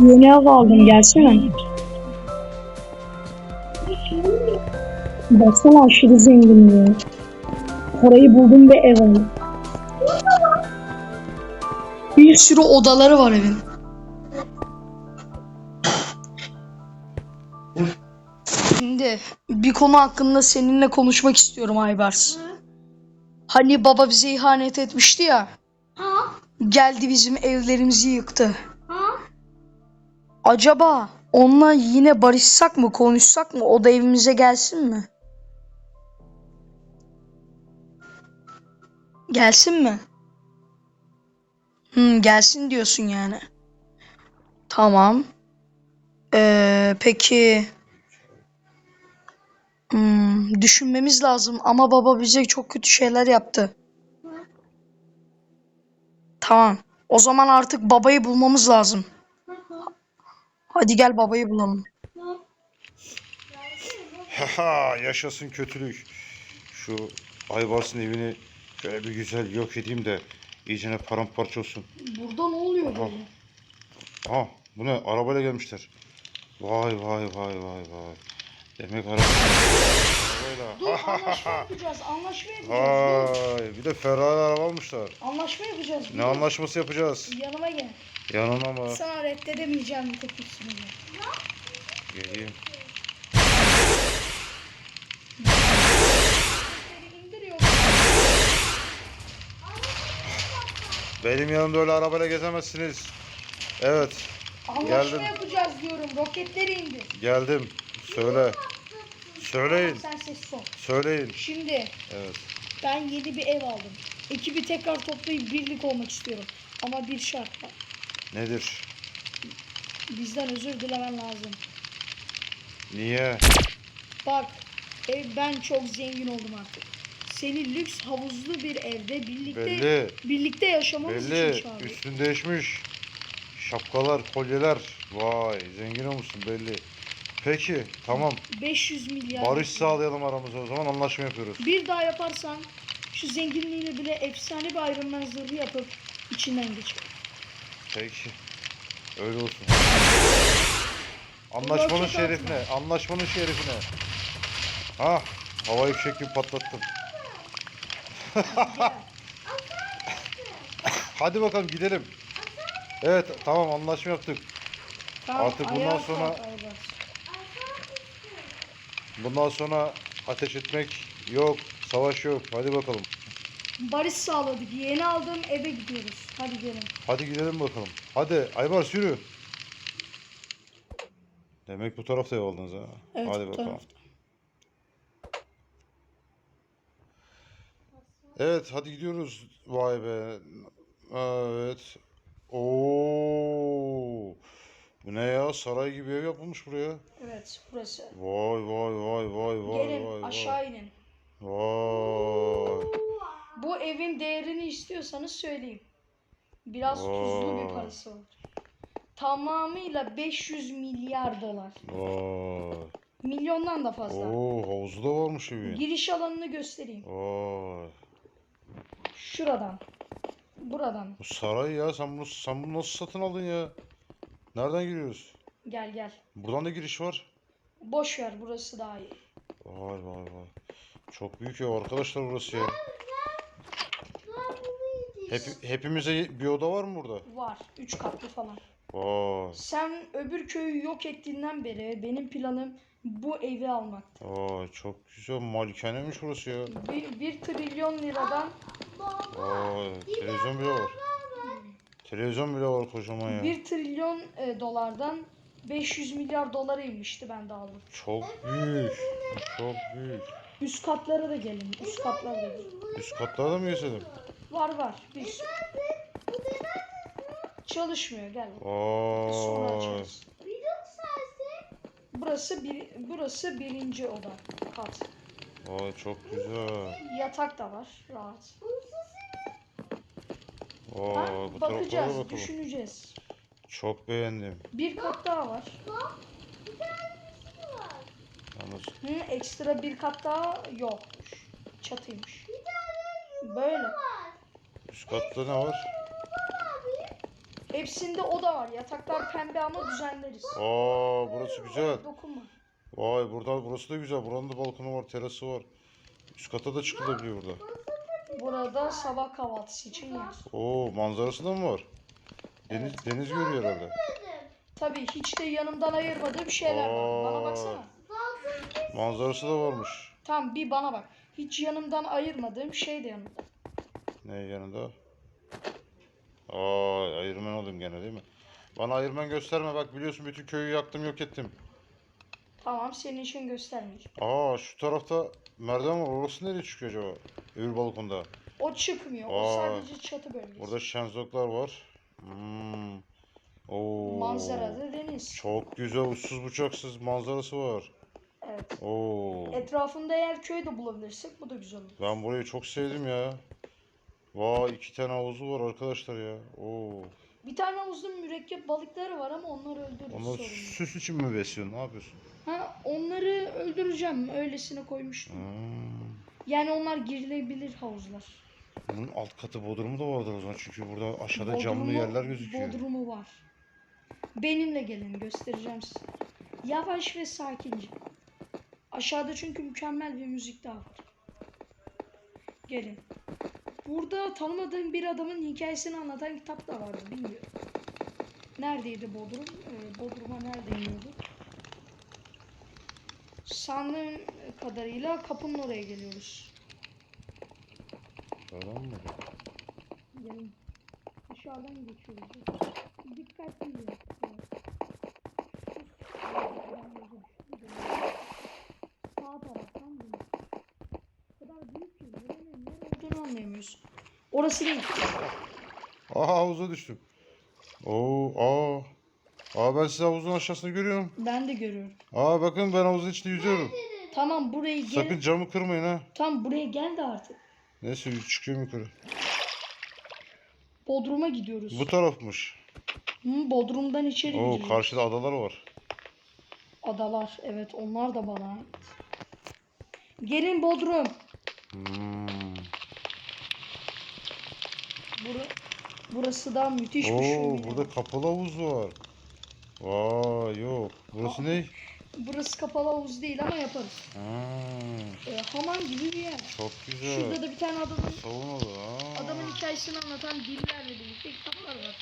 Yeni ev aldım gelsene. Baksana aşırı zengin ya. Parayı buldum ve ev aldım. Bir sürü odaları var evin. Şimdi bir konu hakkında seninle konuşmak istiyorum Aybars. Hani baba bize ihanet etmişti ya. Ha? Geldi bizim evlerimizi yıktı. Acaba onunla yine barışsak mı, konuşsak mı? O da evimize gelsin mi? Gelsin mi? Hmm, gelsin diyorsun yani. Tamam. Ee, peki hmm, düşünmemiz lazım ama baba bize çok kötü şeyler yaptı. Tamam. O zaman artık babayı bulmamız lazım. Hadi gel babayı bulalım. Haha yaşasın kötülük. Şu Aybars'ın evini şöyle bir güzel yok edeyim de iyicene paramparça olsun. Burada ne oluyor böyle? Aha bu ne? Arabayla gelmişler. Vay vay vay vay vay. Demek araba. Arabayla. anlaşma yapacağız. Anlaşma yapacağız. Vay bir de Ferrari araba almışlar. Anlaşma yapacağız. Ne anlaşması yapacağız? Yanıma gel. Yanına mı? Sana reddedemeyeceğim bir teklifini. Geleyim. Benim yanımda öyle arabayla gezemezsiniz. Evet Anlaşma Geldim. yapacağız diyorum. Roketleri indir. geldim. Söyle. Söyleyin. Sen sessiz ol. Söyleyin. Şimdi Evet. ben yeni bir ev aldım. Ekibi tekrar toplayıp birlik olmak istiyorum. Ama bir şart var. Nedir? Bizden özür dilemen lazım. Niye? Bak, ev ben çok zengin oldum artık. Seni lüks havuzlu bir evde birlikte Belli. birlikte yaşamamız için Belli. çağırdım. Üstün değişmiş. Şapkalar, kolyeler. Vay zengin olmuşsun belli. Peki tamam. 500 milyar. Barış sağlayalım aramızda o zaman anlaşma yapıyoruz. Bir daha yaparsan şu zenginliğini bile efsane bir Iron Man zırhı yapıp içinden geç. Peki. Öyle olsun. Anlaşmanın Roket şerefine. Anlaşmanın şerefine. Ha, havayı fişek gibi patlattım. Hadi bakalım gidelim. Evet tamam anlaşma yaptık. Tamam, Artık bundan sonra- kalk. Bundan sonra ateş etmek yok, savaş yok. Hadi bakalım. Barış sağladık. Yeni aldığım eve gidiyoruz. Hadi gelin. Hadi gidelim bakalım. Hadi Aybars yürü. Demek bu tarafta ev aldınız ha. Evet, Hadi bu bakalım. tarafta. Evet hadi gidiyoruz. Vay be. Evet. Oo. Bu ne ya? Saray gibi ev yapılmış buraya. Evet burası. Vay vay vay vay vay gelin vay aşağı inin. vay. Bu evin değerini istiyorsanız söyleyeyim. Biraz tuzlu bir Vay. parası var. Tamamıyla 500 milyar dolar. Vay. Milyondan da fazla. Oo havuzu da varmış evin. Giriş alanını göstereyim. Vay. Şuradan. Buradan. Bu saray ya sen bunu sen bunu nasıl satın aldın ya? Nereden giriyoruz? Gel gel. Buradan da giriş var. Boş ver burası daha iyi. Vay vay vay. Çok büyük ya arkadaşlar burası ya. Hep, hepimize bir oda var mı burada? Var. 3 katlı falan. Vay. Sen öbür köyü yok ettiğinden beri benim planım bu evi almak. Vay çok güzel malikanemiş burası ya. Bir, bir trilyon liradan Vay televizyon bile var. Televizyon bile var kocaman ya. 1 trilyon e, dolardan 500 milyar dolara inmişti ben de aldım. Çok büyük. Çok büyük. Üst katlara da gelin. Üst katlara da gelin. Üst katlarda mı yaşadım? Var var. Bir sürü. Çalışmıyor gel. Sonra Vay. açarız. Burası bir burası birinci oda kat. Vay çok güzel. Yatak da var rahat. Ha, bu taraflara bakacağız, bakalım. düşüneceğiz. Çok beğendim. Bir kat daha var. Yalnız Hı, ekstra bir kat daha yokmuş. Çatıymış. Böyle. üst katta ne var? Hepsinde oda var. Yataklar pembe ama düzenleriz. Aa burası güzel. Dokunma. Vay burada burası da güzel. Buranın da balkonu var, terası var. Üst kata da çıkılabiliyor burada. Burada sabah kahvaltısı için yer. Oo manzarası da mı var? Deniz deniz görüyor herhalde. Tabii hiç de yanımdan ayırmadığım şeyler var. Bana Aa. baksana. Manzarası da varmış. Tamam bir bana bak. Hiç yanımdan ayırmadığım şey de yanımda. Ne yanında? Aa ayırmen oldum gene değil mi? Bana ayırmen gösterme bak biliyorsun bütün köyü yaktım yok ettim. Tamam senin için göstermeyeceğim. Aa şu tarafta merdiven var orası nereye çıkıyor acaba? Öbür balkonda. O çıkmıyor. O Aa. sadece çatı bölgesi. Burada şenzoklar var. Hmm. Oo. Manzarada deniz. Çok güzel uçsuz bucaksız manzarası var. Evet. Oo. Etrafında eğer köy de bulabilirsek bu da güzel olur. Ben burayı çok sevdim ya. Vay iki tane havuzu var arkadaşlar ya. Oo. Bir tane havuzda mürekkep balıkları var ama onları öldürürüz sorun yok. süs için mi besliyorsun? Ne yapıyorsun? Ha onları öldüreceğim. Öylesine koymuştum. Hmm. Yani onlar girilebilir havuzlar. Bunun alt katı bodrumu da vardır o zaman çünkü burada aşağıda Bodrumu- camlı yerler gözüküyor. Bodrumu var. Benimle gelin göstereceğim size. Yavaş ve sakince. Aşağıda çünkü mükemmel bir müzik daha var. Gelin. Burada tanımadığım bir adamın hikayesini anlatan kitap da vardı bilmiyorum. Neredeydi Bodrum? Ee, Bodrum'a nerede iniyordu? Sandığım kadarıyla kapının oraya geliyoruz. Öyle mi? Gelin. Dışarıdan geçiyoruz. Dikkatli olun. Sağ taraftan dön. O kadar büyük ki göremeyin. Nereye anlayamıyorsun. Orası değil. Aa havuza düştüm. Oo aa. Aa ben sizi havuzun aşağısında görüyorum. Ben de görüyorum. Aa bakın ben havuzun içinde yüzüyorum. Tamam buraya gel. Sakın camı kırmayın ha. Tam buraya gel de artık. Neyse çıkıyorum yukarı. Bodrum'a gidiyoruz. Bu tarafmış. Hı, Bodrum'dan içeri Oo gireceğiz. karşıda adalar var. Adalar. Evet onlar da bana ait. Gelin Bodrum. Hmm. Bura, burası da müthiş bir Oo şömine. burada kapalı havuz var. Vay yok. Burası ne? Burası kapalı havuz değil ama yaparız. Ha, Ee, hamam gibi bir yer. çok güzel. Şurada da bir tane adamın Savunalı. Aa. adamın hikayesini anlatan dillerle birlikte kitaplar var.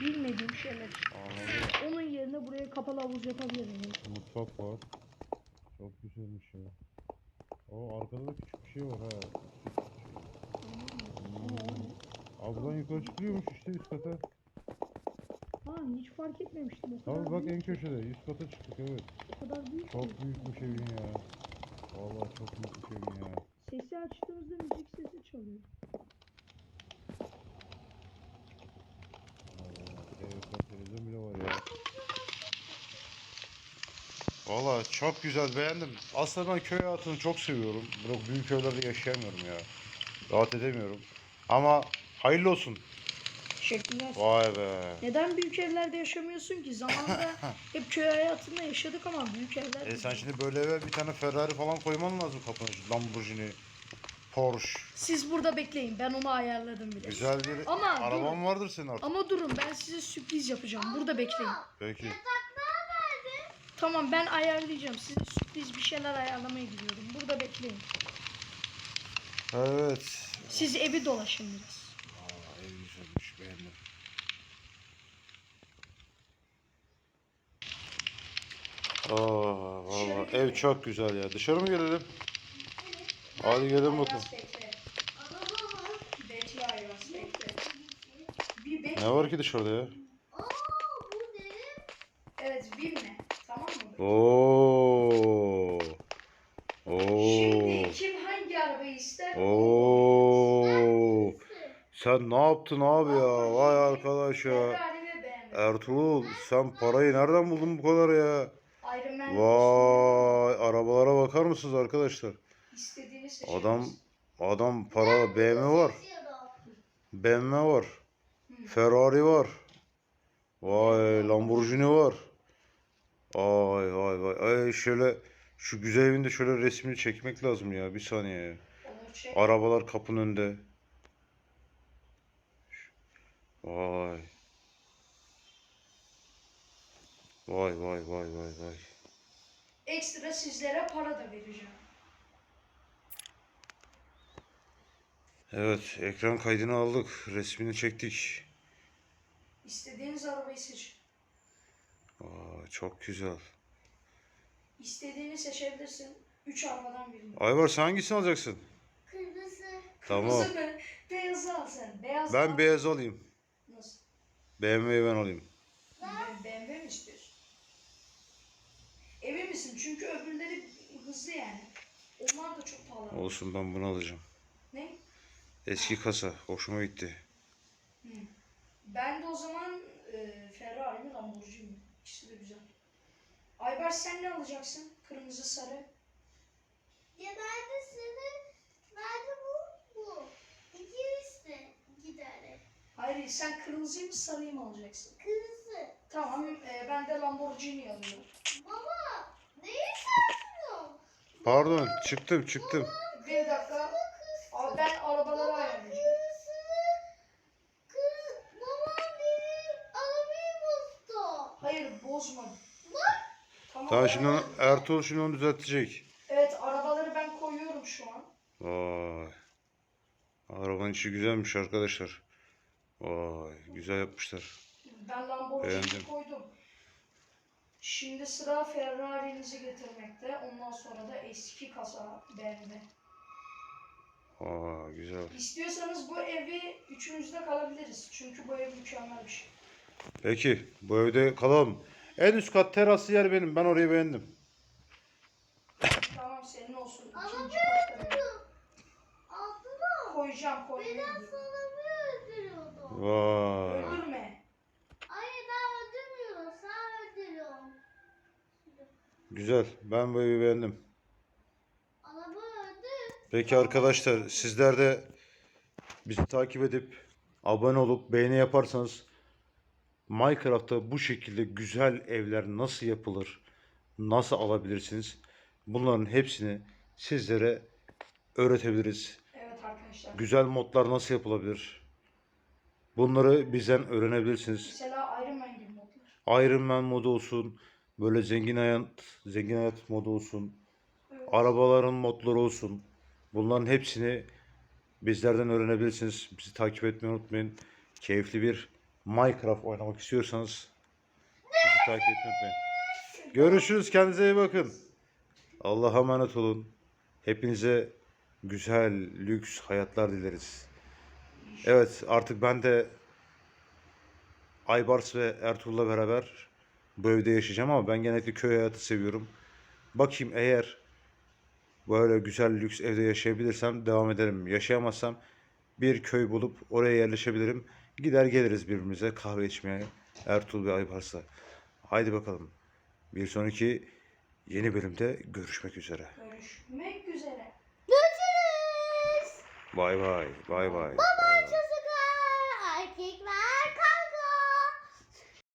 Bilmediğim şeyler. Anladım. Onun yerine buraya kapalı havuz yapabilirim. Mutfak var. Çok güzelmiş ya. O arkada da küçük bir şey var ha. Hmm. Abi buradan yukarı çıkıyormuş işte üst kata. Ha hiç fark etmemiştim. O kadar, bak en büyük, köşede üst kata çıktık evet. o kadar büyük. Çok büyükmüş evin ya. Vallahi çok büyükmüş evin ya. Sesi açtığımızda müzik sesi çalıyor. Vallahi ev televizyon bile var ya. Valla çok güzel beğendim. Aslında ben köy hayatını çok seviyorum. Böyle büyük köylerde yaşayamıyorum ya. Rahat edemiyorum. Ama hayırlı olsun. Teşekkürler. Vay be. Neden büyük evlerde yaşamıyorsun ki? Zamanında hep köy hayatında yaşadık ama büyük evler... E sen şimdi böyle eve bir tane Ferrari falan koyman lazım kapına. Lamborghini, Porsche. Siz burada bekleyin. Ben onu ayarladım bile. Güzel bir Ama araban durun. vardır senin artık. Ama durun ben size sürpriz yapacağım. Burada bekleyin. Peki. Tamam ben ayarlayacağım. Size sürpriz bir şeyler ayarlamaya gidiyorum. Burada bekleyin. Evet. Siz evi dolaşın biraz. Aa, ev güzelmiş beğendim. Aa, valla ev çok güzel ya. Dışarı mı gelelim? Hadi gelin bakalım. Ne var ki dışarıda ya? Evet binme. Tamam mı? Oo. Şimdi Oo. kim hangi arabayı ister? Oo. Sen ne yaptın abi ya? Vay arkadaş ya. Ferrari ve BMW. Ertuğrul sen parayı nereden buldun bu kadar ya? Iron Man Vay arabalara bakar mısınız arkadaşlar? Adam adam para BMW var. BMW var. Ferrari var. Vay Lamborghini var. Ay vay vay. Ay şöyle şu güzel evinde şöyle resmini çekmek lazım ya. Bir saniye. F4 çek. Arabalar kapının önünde. Vay. Vay vay vay vay vay. Ekstra sizlere para da vereceğim. Evet, ekran kaydını aldık. Resmini çektik. İstediğiniz arabayı seçin. Çok güzel. İstediğini seçebilirsin. 3 arabadan birini. Sen hangisini alacaksın? Kırmızı. Tamam. Kırmızı mı? Beyazı al sen. Beyaz Ben al. beyaz alayım. Nasıl? BMW'yi ben alayım. Ben BMW mi istiyorsun? Emin misin? Çünkü öbürleri hızlı yani. Onlar da çok pahalı. Olsun ben bunu alacağım. Ne? Eski kasa. Hoşuma gitti. Hı. Ben de o zaman e, Ferrari mi Lamborghini mi? İkisi de güzel. Aybar sen ne alacaksın? Kırmızı sarı. Ya ben de sarı. Ben de bu. Bu. İki işte. İki tane. Hayır sen kırmızıyı mı sarıyı mı alacaksın? Kırmızı. Tamam e, ben de Lamborghini alıyorum. Baba. Neyi saklıyorsun? Pardon, çıktım çıktım. Bir dakika. Abi ben arabaları ayarlayacağım. Kırmızı. Kır. Babam benim arabayı bozdu. Hayır bozma. Tamam şimdi onu, Ertuğrul şimdi onu düzeltecek. Evet arabaları ben koyuyorum şu an. Vay. Arabanın içi güzelmiş arkadaşlar. Vay, güzel yapmışlar. Ben Lamborghini Beğendim. koydum. Şimdi sıra Ferrari'nizi getirmekte. Ondan sonra da eski kasa BMW. Aa, güzel. İstiyorsanız bu evi üçümüzde kalabiliriz. Çünkü bu ev mükemmel bir şey. Peki, bu evde kalalım. En üst kat teraslı yer benim. Ben orayı beğendim. Tamam senin olsun. Ama İkinci ben katta. Koyacağım koyacağım. Neden sana bir öldürüyordu? Vay. Öldürme. Hayır ben öldürmüyorum. Sen öldürüyorsun. Güzel. Ben bu evi beğendim. Araba öldü. Peki arkadaşlar, sizler de bizi takip edip abone olup beğeni yaparsanız Minecraft'ta bu şekilde güzel evler nasıl yapılır, nasıl alabilirsiniz? Bunların hepsini sizlere öğretebiliriz. Evet arkadaşlar. Güzel modlar nasıl yapılabilir? Bunları bizden öğrenebilirsiniz. Mesela Iron Man gibi modlar. Iron Man modu olsun, böyle zengin hayat, zengin hayat modu olsun, Evet. arabaların modları olsun. Bunların hepsini bizlerden öğrenebilirsiniz. Bizi takip etmeyi unutmayın. Keyifli bir Minecraft oynamak istiyorsanız bizi takip etmeyi unutmayın. Görüşürüz. Kendinize iyi bakın. Allah'a emanet olun. Hepinize güzel, lüks hayatlar dileriz. Evet, artık ben de Aybars ve Ertuğrul'la beraber bu evde yaşayacağım ama ben genellikle köy hayatı seviyorum. Bakayım eğer böyle güzel lüks evde yaşayabilirsem devam ederim. Yaşayamazsam bir köy bulup oraya yerleşebilirim. Gider geliriz birbirimize kahve içmeye Ertuğrul ve Aybars'la. Haydi bakalım. Bir sonraki yeni bölümde görüşmek üzere. Görüşmek üzere. Görüşürüz. Bay bay. Bay bay.